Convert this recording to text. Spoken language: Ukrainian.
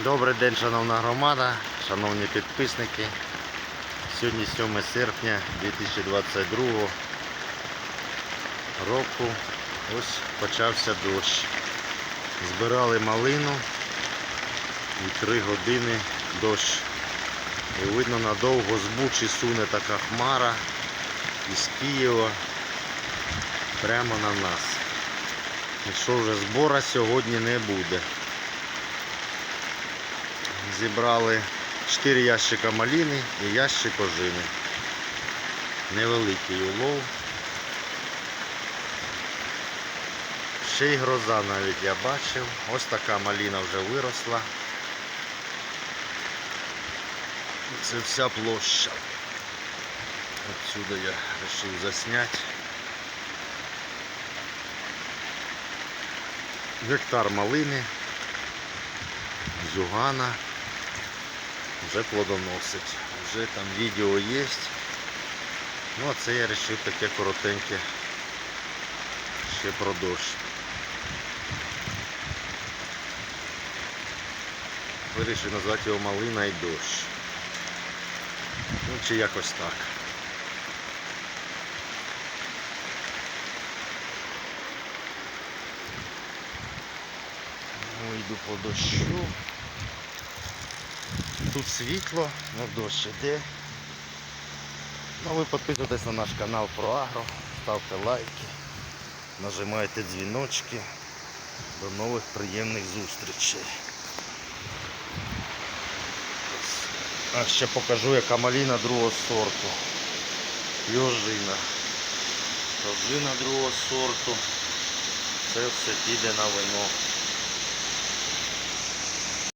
Добрий день, шановна громада, шановні підписники. Сьогодні 7 серпня 2022 року. Ось почався дощ. Збирали малину і 3 години дощ. І видно надовго з Бучі суне така хмара із Києва прямо на нас. І що вже збора сьогодні не буде. Зібрали 4 ящика маліни і ящик ожини. Невеликий улов. Ще й гроза навіть я бачив. Ось така маліна вже виросла. Це вся площа. Отсюда я вирішив засняти. Гектар малини, зюгана вже плодоносить. Вже там відео є. Ну а це я вирішив таке коротеньке ще про дощ. Вирішив назвати його малина і дощ. Ну чи якось так. Ну, йду по дощу. Тут світло, на дощ іде. Ну ви підписуйтесь на наш канал про Агро, ставте лайки, нажимайте дзвіночки. До нових приємних зустрічей. А ще покажу яка маліна другого сорту. І ожина. Ожина другого сорту. Це все піде на вино.